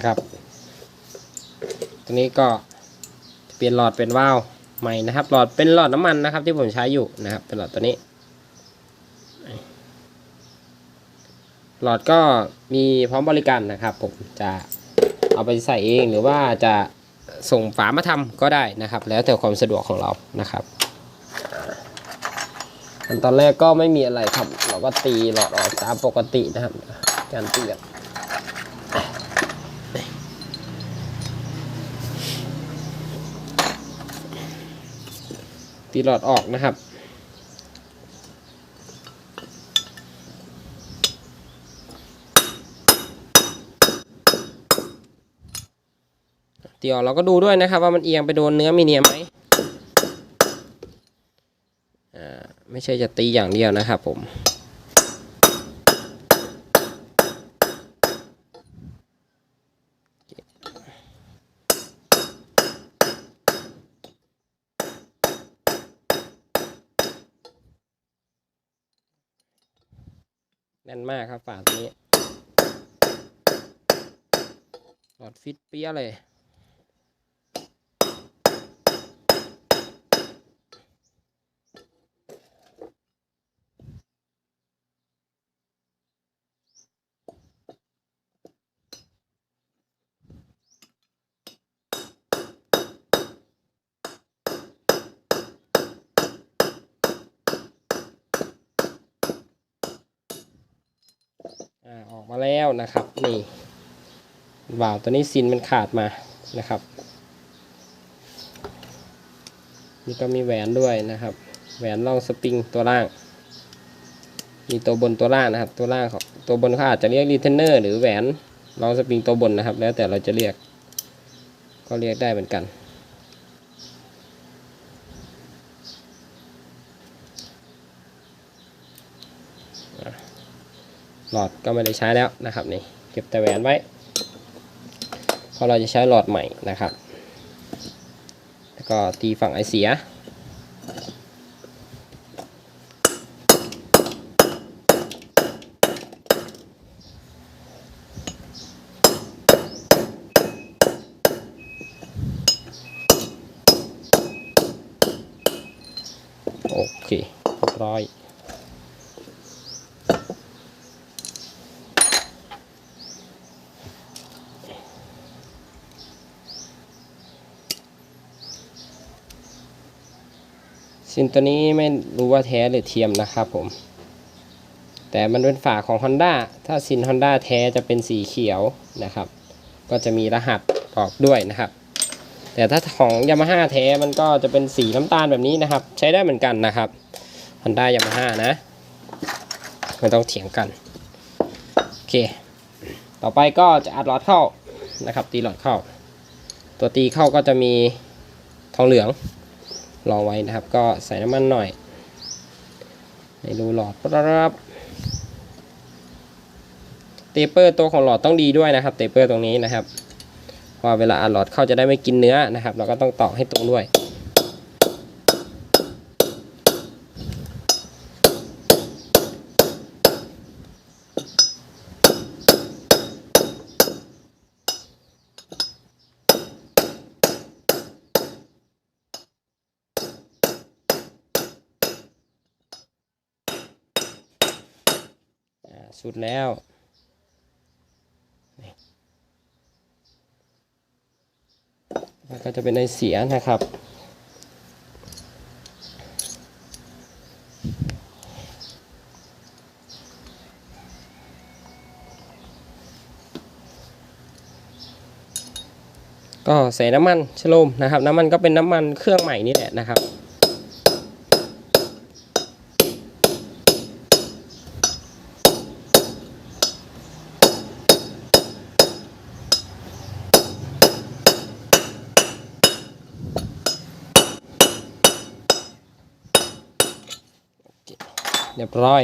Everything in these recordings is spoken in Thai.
นะครับ ตัวนี้ก็เปลี่ยนหลอดเป็นวาล์วใหม่นะครับ หลอดเป็นหลอดน้ำมันนะครับ ที่ผมใช้อยู่นะครับ เป็นหลอดตัวนี้ หลอดก็มีพร้อมบริการนะครับ ผมจะเอาไปใส่เองหรือว่าจะส่งฝามาทำก็ได้นะครับ แล้วแต่ความสะดวกของเรานะครับตอนแรกก็ไม่มีอะไรครับ เราก็ตีหลอดออกตามปกตินะครับ การตีแบบ ตีหลอดออกนะครับ เดี๋ยวเราก็ดูด้วยนะครับว่ามันเอียงไปโดนเนื้อมีเนียมไหมอ่าไม่ใช่จะตีอย่างเดียวนะครับผม น่นมากครับฝาตัวนี้หลอดฟิตเปี้ยเลย มาแล้วนะครับ นี่วาล์วตัวนี้ซินมันขาดมานะครับ นี่ก็มีแหวนด้วยนะครับ แหวนล่องสปริงตัวล่าง มีตัวบนตัวล่างนะครับ ตัวล่างของตัวบนเขาอาจจะเรียกรีเทนเนอร์หรือแหวนล่องสปริงตัวบนนะครับ แล้วแต่เราจะเรียก ก็เรียกได้เหมือนกัน หลอดก็ไม่ได้ใช้แล้วนะครับนี่เก็บแต่แหวนไว้เพราะเราจะใช้หลอดใหม่นะครับ แล้วก็ตีฝั่งไอเสียโอเคเรียบร้อย ซินตัวนี้ไม่รู้ว่าแท้หรือเทียมนะครับผม แต่มันเป็นฝาของ Honda ถ้าซิน Honda แท้จะเป็นสีเขียวนะครับ ก็จะมีรหัสบอกด้วยนะครับ แต่ถ้าของ Yamaha แท้มันก็จะเป็นสีน้ำตาลแบบนี้นะครับ ใช้ได้เหมือนกันนะครับ Honda Yamaha นะไม่ต้องเถียงกันโอเค ต่อไปก็จะอัดหลอดเข้านะครับ ตีหลอดเข้า ตัวตีเข้าก็จะมีทองเหลือง รอไว้นะครับ ก็ใส่น้ำมันหน่อย ในรูหลอดปั๊บเตเปอร์ตัวของหลอดต้องดีด้วยนะครับ เตเปอร์ตรงนี้นะครับพอเวลาอัดหลอดเข้าจะได้ไม่กินเนื้อนะครับ เราก็ต้องตอกให้ตรงด้วย สุดแล้วแล้วก็จะเป็นไอเสียนะครับ ก็ใส่น้ำมันชโลมนะครับ น้ำมันก็เป็นน้ำมันเครื่องใหม่นี่แหละนะครับ บร้อย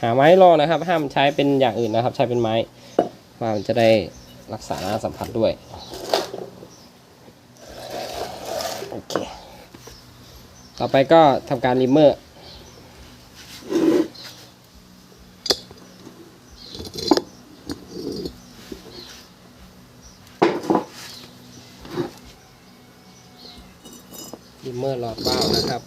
หาไม้รอนะครับ ห้ามใช้เป็นอย่างอื่นนะครับ ใช้เป็นไม้มันจะได้รักษาหน้าสัมผัสด้วยโอเคต่อไปก็ทำการริมเมอร์ อร์หลอดวาวนะครับ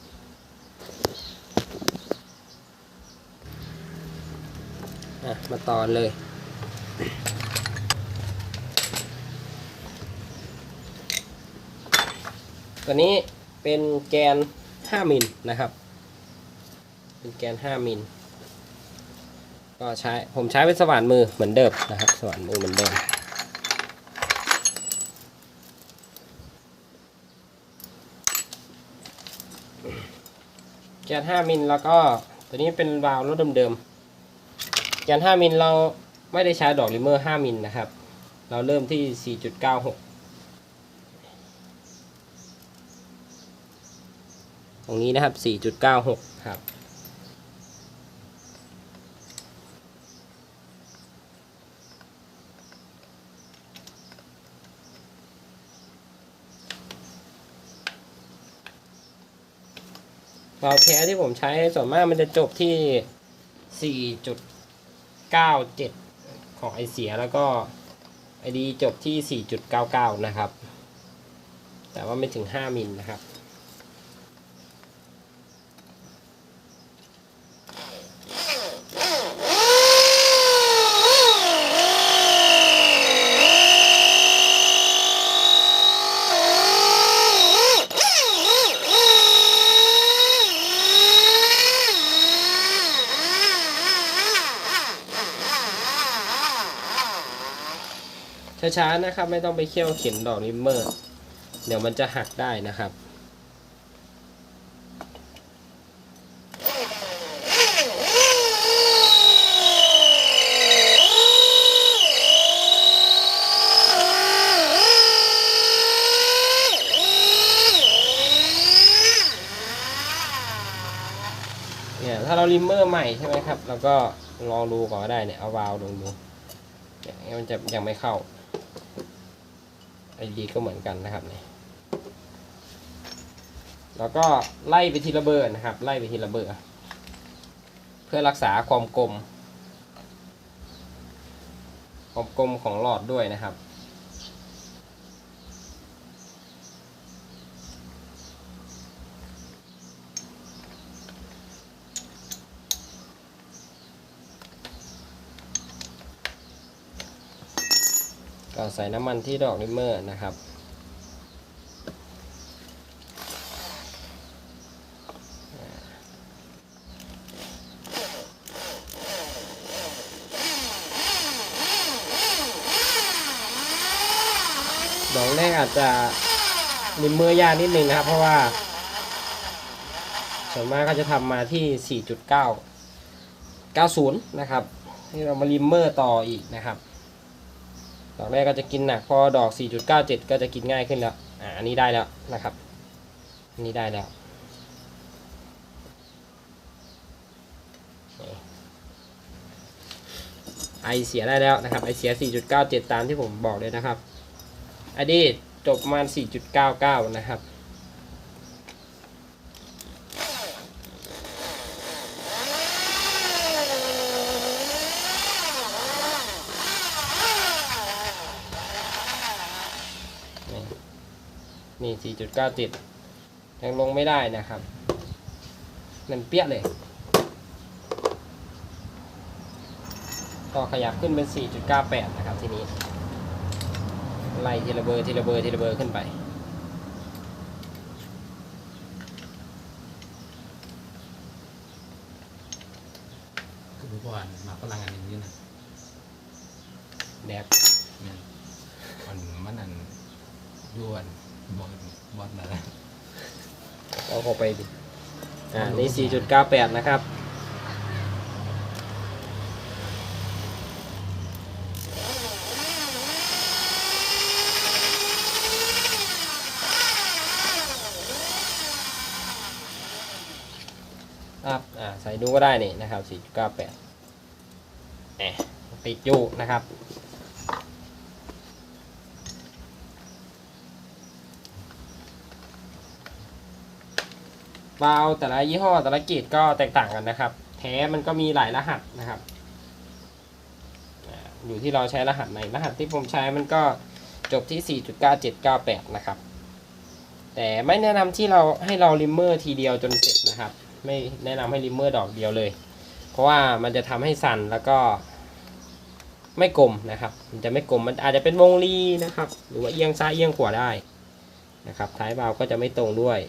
มาต่อเลย ตัวนี้เป็นแกน 5 มิลนะครับ เป็นแกน 5 มิลก็ใช้ ผมใช้เป็นสว่านมือเหมือนเดิมนะครับ สว่านมือเหมือนเดิม แกน5มิลแล้วก็ตัวนี้เป็นวาล์วรถเดิมๆแกน5มิลเราไม่ได้ใช้ดอกลิเมอร์5มิลนะครับ เราเริ่มที่ 4.96 ตรงนี้นะครับ 4.96 ครับ วาล์วแท้ที่ผมใช้ส่วนมากมันจะจบที่ 4.97 ของไอเสียแล้วก็ไอดีจบที่ 4.99 นะครับ แต่ว่าไม่ถึง 5 มิลนะครับ ช้าๆนะครับ ไม่ต้องไปเคี่ยวเข็นดอกริมเมอร์ เดี๋ยวมันจะหักได้นะครับเนี่ยถ้าเราริมเมอร์ใหม่ใช่ไหมครับเราก็ลองดูก่อนก็ได้เนี่ยเอาวาล์วลงดูเนี่ยมันจะยังไม่เข้า ไอดีก็เหมือนกันนะครับเนี่ยแล้วก็ไล่ไปทีละเบอร์นะครับ ไล่ไปทีละเบอร์ เพื่อรักษาความกลม ความกลมของหลอดด้วยนะครับ ก็ใส่น้ำมันที่ดอกริมเมอร์นะครับ ดอกแรกอาจจะริมเมอร์ยากนิดนึงนะครับ เพราะว่าส่วนมากก็จะทำมาที่ 4.9 90 นะครับที่เรามาริมเมอร์ต่ออีกนะครับ ดอกแรกก็จะกินหนักพอดอก 4.97 ก็จะกินง่ายขึ้นแล้วอ่าอันนี้ได้แล้วนะครับอันนี้ได้แล้วไอเสียได้แล้วนะครับไอเสีย 4.97 ตามที่ผมบอกเลยนะครับอันนี้จบประมาณ 4.99 นะครับ นี่ 4.97 ยังลงไม่ได้นะครับนั่นเปี้ยเลย ก็ขยับขึ้นเป็น 4.98 นะครับทีนี้ ไล่ทีละเบอร์ทีละเบอร์ทีละเบอร์ขึ้นไปคือเมื่อก่อนหมาฝรั่งอันนี้นะแดกเนี่ยมันมันอันยวน บอลบอลอะไรเอาเข้าไปดิ อ่า นี่ 4.98 นะครับ ครับ อ่า ใส่ดูก็ได้นี่นะครับ 4.98แหมติดอยู่นะครับ วาล์วแต่ละยี่ห้อแต่ละกรดก็แตกต่างกันนะครับ แท้มันก็มีหลายรหัสนะครับอยู่ที่เราใช้รหัสไหนรหัสที่ผมใช้มันก็จบที่ 4.9798 นะครับ แต่ไม่แนะนำที่เราให้เราริมเมอร์ทีเดียวจนเสร็จนะครับ ไม่แนะนำให้ริมเมอร์ดอกเดียวเลย เพราะว่ามันจะทำให้สั่นแล้วก็ไม่กลมนะครับ มันจะไม่กลม มันอาจจะเป็นวงรีนะครับ หรือว่าเอียงซ้ายเอียงขวาได้นะครับ ท้ายบาล์วก็จะไม่ตรงด้วย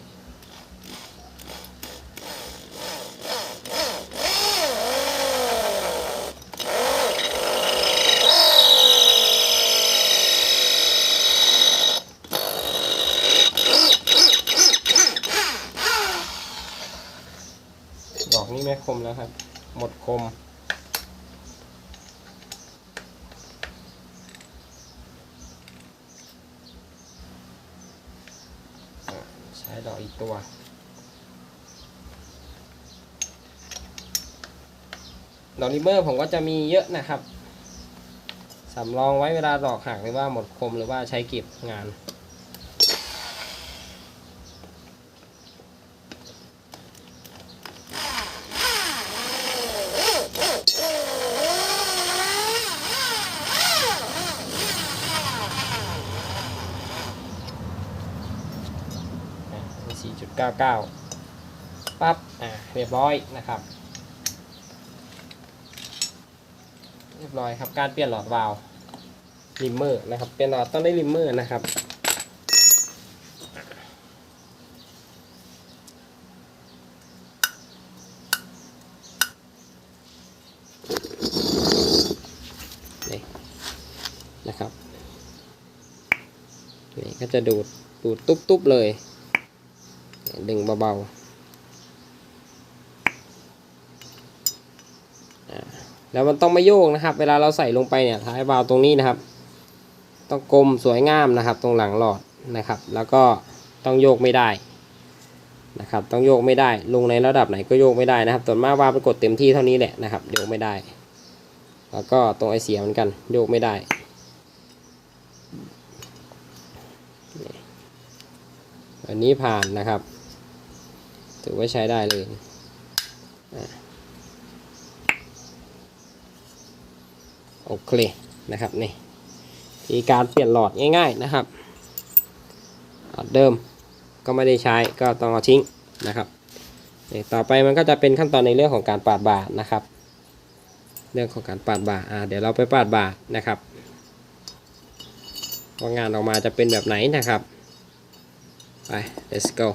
มแล้วครับ หมดคม ใช้ดอกอีกตัวดอกริมเมอร์ผมก็จะมีเยอะนะครับ สำรองไว้เวลาดอกหักหรือว่าหมดคมหรือว่าใช้เก็บงาน สี่จุดเก้าเก้าปั๊บอ่าเรียบร้อยนะครับ เรียบร้อยครับการเปลี่ยนหลอดวาล์วริมเมอร์นะครับเปลี่ยนหลอดต้องได้ริมเมอร์นะครับนะครับนี่ก็จะดูดดูดตุ๊บๆเลย ดึงเบาๆแล้วมันต้องไม่โยกนะครับ เวลาเราใส่ลงไปเนี่ยท้ายวาล์วตรงนี้นะครับ ต้องกลมสวยงามนะครับ ตรงหลังหลอดนะครับ แล้วก็ต้องโยกไม่ได้นะครับ ต้องโยกไม่ได้ ลงในระดับไหนก็โยกไม่ได้นะครับส่วนมากวาล์วไปกดเต็มที่เท่านี้แหละนะครับโยกไม่ได้ แล้วก็ตรงไอเสียเหมือนกันโยกไม่ได้อันนี้ผ่านนะครับ ถือว่าใช้ได้เลยอะโอเคนะครับนี่วิธีการเปลี่ยนหลอดง่ายๆนะครับหลอดเดิมก็ไม่ได้ใช้ก็ต้องเอาทิ้งนะครับต่อไปมันก็จะเป็นขั้นตอนในเรื่องของการปาดบ่านะครับ เรื่องของการปาดบาอ่าเดี๋ยวเราไปปาดบ่านะครับว่างานออกมาจะเป็นแบบไหนนะครับไป let's go